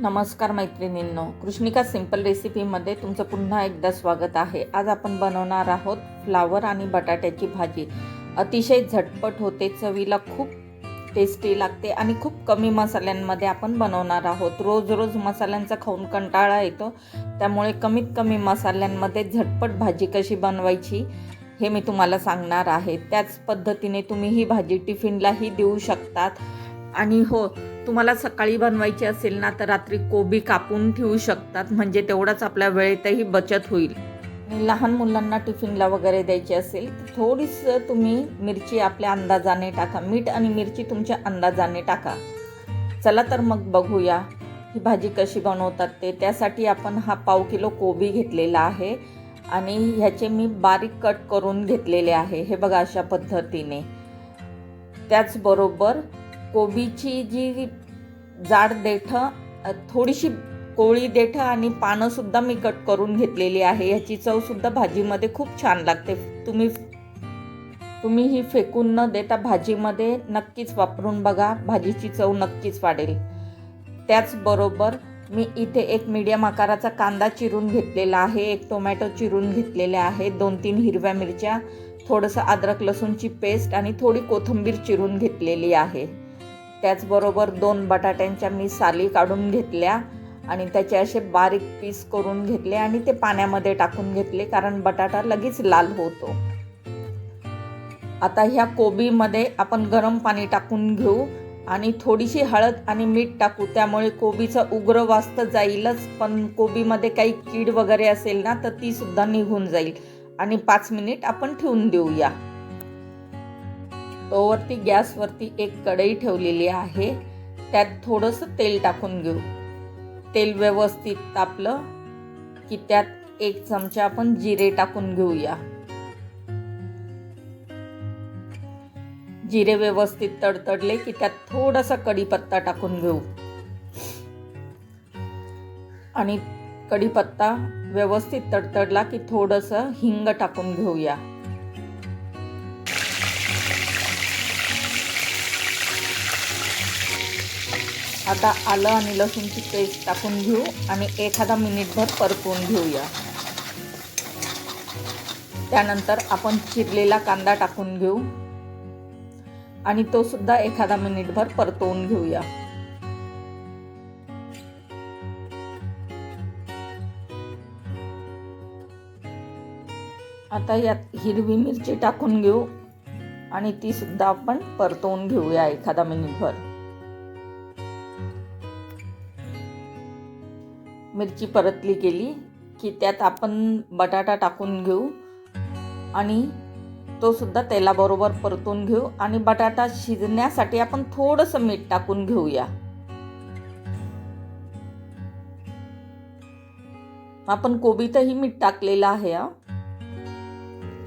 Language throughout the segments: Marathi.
नमस्कार मैत्रिणींनो कृष्णिका सिंपल रेसिपीमध्ये तुमचं पुन्हा एकदा स्वागत आहे. आज आपण बनवणार आहोत फ्लावर आणि बटाट्याची भाजी. अतिशय झटपट होते चवीला खूप टेस्टी लागते आणि खूप कमी मसाल्यांमध्ये आपण बनवणार आहोत. रोज रोज मसाल्यांचा खाऊन कंटाळा येतो त्यामुळे कमीत कमी मसाल्यांमध्ये झटपट भाजी कशी बनवायची हे मी तुम्हाला सांगणार आहे. त्याच पद्धतीने तुम्ही ही भाजी टिफिनलाही देऊ शकतात. आणि हो तुम्हाला सकाळी बनवायची असेल ना तर रात्री कोबी कापून ठेवू शकतात. म्हणजे तेवढाच आपल्या वेळेतही बचत होईल. आणि लहान मुलांना टिफिनला वगैरे द्यायची असेल तर थोडीसं तुम्ही मिरची आपल्या अंदाजाने टाका. मीठ आणि मिरची तुमच्या अंदाजाने टाका. चला तर मग बघूया ही भाजी कशी बनवतात ते. त्यासाठी आपण हा पाव किलो कोबी घेतलेला आहे. आणि ह्याचे मी बारीक कट करून घेतलेले आहे. हे बघा अशा पद्धतीने. त्याचबरोबर कोबीची जी जाड देठं थोडीशी कोळी देठं आणि पानंसुद्धा मी कट करून घेतलेली आहे. ह्याची चवसुद्धा भाजीमध्ये खूप छान लागते. तुम्ही तुम्ही ही फेकून न देता भाजीमध्ये नक्कीच वापरून बघा. भाजीची चव नक्कीच वाढेल. त्याचबरोबर मी इथे एक मीडियम आकाराचा कांदा चिरून घेतलेला आहे. एक टोमॅटो चिरून घेतलेले आहे. दोन तीन हिरव्या मिरच्या थोडंसं अद्रक लसूणची पेस्ट आणि थोडी कोथिंबीर चिरून घेतलेली आहे. त्याचबरोबर दोन बटाट्यांच्या मी साली काढून घेतल्या आणि त्याचे असे बारीक पीस करून घेतले आणि ते पाण्यामध्ये टाकून घेतले कारण बटाटा लगेच लाल होतो. आता ह्या कोबीमध्ये आपण गरम पाणी टाकून घेऊ आणि थोडीशी हळद आणि मीठ टाकू त्यामुळे कोबीचा उग्र वास्त जाईलच. पण कोबीमध्ये काही कीड वगैरे असेल ना तर ती सुद्धा निघून जाईल. आणि पाच मिनिट आपण ठेवून देऊया. तोवरती गॅसवरती एक कढई ठेवलेली आहे. त्यात थोडंसं तेल टाकून घेऊ. तेल व्यवस्थित तापलं की त्यात एक चमचा आपण जिरे टाकून घेऊया. जिरे व्यवस्थित तडतडले की त्यात थोडासा कढीपत्ता टाकून घेऊ. आणि कढीपत्ता व्यवस्थित तडतडला की थोडंसं हिंग टाकून घेऊया. आता आलं आणि लसूणची पेस्ट टाकून घेऊ आणि एखादा मिनिटभर परतवून घेऊया. त्यानंतर आपण चिरलेला कांदा टाकून घेऊ आणि तो सुद्धा एखादा मिनिटभर परतवून घेऊया. आता यात हिरवी मिरची टाकून घेऊ आणि ती सुद्धा आपण परतवून घेऊया एखादा मिनिटभर. मिरची परतली गेली की त्यात आपण बटाटा टाकून घेऊ आणि तो सुद्धा तेलाबरोबर परतून घेऊ आणि बटाटा शिजण्यासाठी आपण थोडंसं मीठ टाकून घेऊया. आपण कोबीतही मीठ टाकलेलं आहे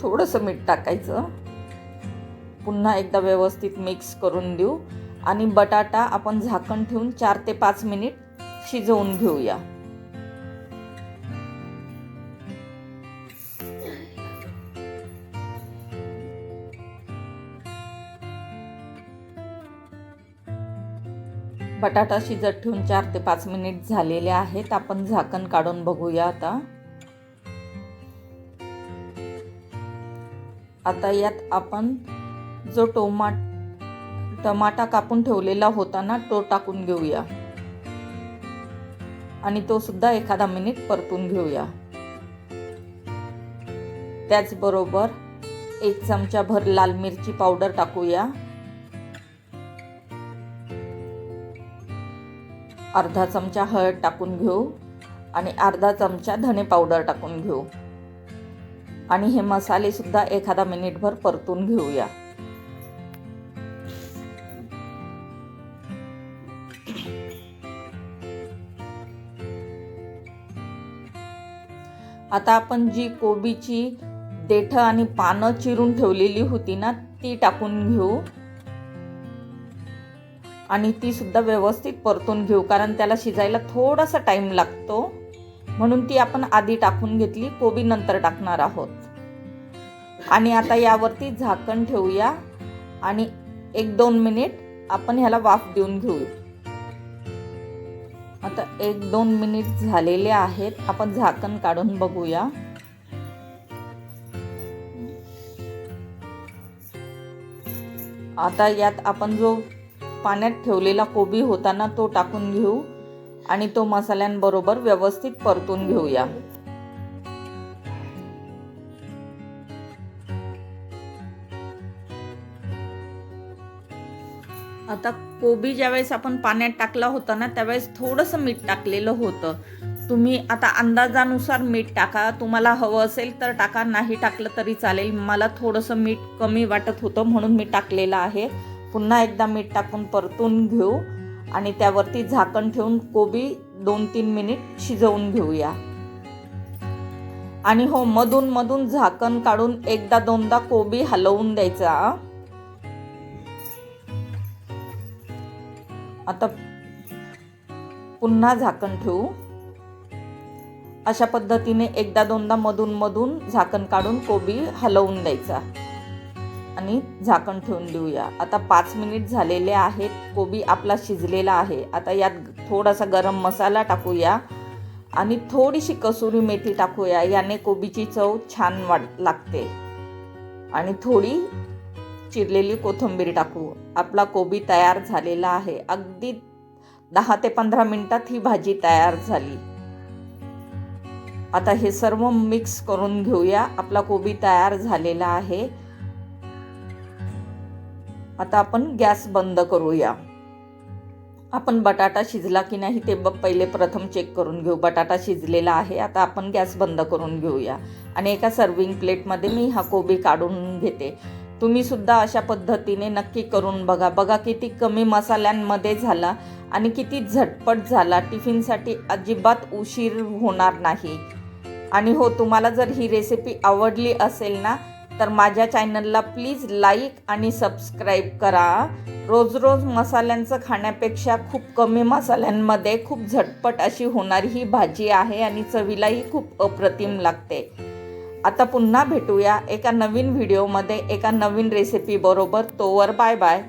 थोडंसं मीठ टाकायचं. पुन्हा एकदा व्यवस्थित मिक्स करून देऊ आणि बटाटा आपण झाकण ठेवून चार ते पाच मिनिट शिजवून घेऊया. बटाटा शिजत ठेवून चार ते पाच मिनिट झालेले आहेत. आपण झाकण काढून बघूया आता. आता यात आपण जो टोमा टमाटा कापून ठेवलेला होता ना तो टाकून घेऊया. आणि तो सुद्धा एखादा मिनिट परतून घेऊया. त्याचबरोबर एक चमचा भर लाल मिरची पावडर टाकूया. अर्धा चमचा हळद टाकून घेऊ आणि अर्धा चमचा धने पावडर टाकून घेऊ. आणि हे मसालेसुद्धा एखादा मिनिटभर परतून घेऊया. आता आपण जी कोबीची देठं आणि पानं चिरून ठेवलेली होती ना ती टाकून घेऊ. आणि ती सुद्धा व्यवस्थित परतून घेऊ कारण त्याला शिजायला थोडासा टाईम लागतो. म्हणून ती आपण आधी टाकून घेतली कोबी नंतर टाकणार आहोत. आणि आता यावरती झाकण ठेवूया. आणि एक दोन मिनिट आपण ह्याला वाफ देऊन घेऊ आता एक दोन मिनिट झालेले आहेत. आपण झाकण काढून बघूया. आता यात आपण जो पाण्यात ठेवलेला कोबी होताना तो टाकून घेऊ आणि तो मसाल्यांबरोबर व्यवस्थित परतून घेऊया. आता कोबी ज्यावेळेस आपण पाण्यात टाकला होता ना त्यावेळेस थोडंसं मीठ टाकलेलं होतं. तुम्ही आता अंदाजानुसार मीठ टाका. तुम्हाला हवं असेल तर टाका नाही टाकलं तरी चालेल. मला थोडंसं मीठ कमी वाटत होतं म्हणून मी टाकलेलं आहे. पुन्हा एकदा मीठ टाकून परतून घेऊ आणि त्यावरती झाकण ठेवून कोबी दोन तीन मिनिट शिजवून घेऊया. आणि हो मधून मधून झाकण काढून एकदा दोनदा कोबी हलवून द्यायचा. आता पुन्हा झाकण ठेवू. अशा पद्धतीने एकदा दोनदा मधून मधून झाकण काढून कोबी हलवून द्यायचा. आणि झाकण ठेवून देऊया. आता पाच मिनिट झालेले आहेत. कोबी आपला शिजलेला आहे. आता यात थोडासा गरम मसाला टाकूया आणि थोडीशी कसुरी मेथी टाकूया. याने कोबीची चव छान वाट लागते. आणि थोडी चिरलेली कोथिंबीर टाकू. आपला कोबी तयार झालेला आहे. अगदी दहा ते पंधरा मिनिटात ही भाजी तयार झाली. आता हे सर्व मिक्स करून घेऊया. आपला कोबी तयार झालेला आहे. आता आपण गॅस बंद करूया. आपण बटाटा शिजला की नाही ते बघ पहिले प्रथम चेक करून घेऊ. बटाटा शिजलेला आहे आता आपण गॅस बंद करून घेऊया. आणि एका सर्विंग प्लेटमध्ये मी हा कोबी काढून घेते. तुम्ही सुद्धा अशा पद्धतीने नक्की करून बघा. बघा किती कमी मसाल्यांमध्ये झाला आणि किती झटपट झाला. टिफिनसाठी अजिबात उशीर होणार नाही. आणि हो तुम्हाला जर ही रेसिपी आवडली असेल ना तर माझ्या चॅनलला प्लीज लाईक आणि सबस्क्राईब करा. रोज रोज मसाल्यांचं खाण्यापेक्षा खूप कमी मसाल्यांमध्ये खूप झटपट अशी होणारी ही भाजी आहे आणि चवीलाही खूप अप्रतिम लागते. आता पुन्हा भेटूया एका नवीन व्हिडिओमध्ये एका नवीन रेसिपीबरोबर तोवर बाय बाय.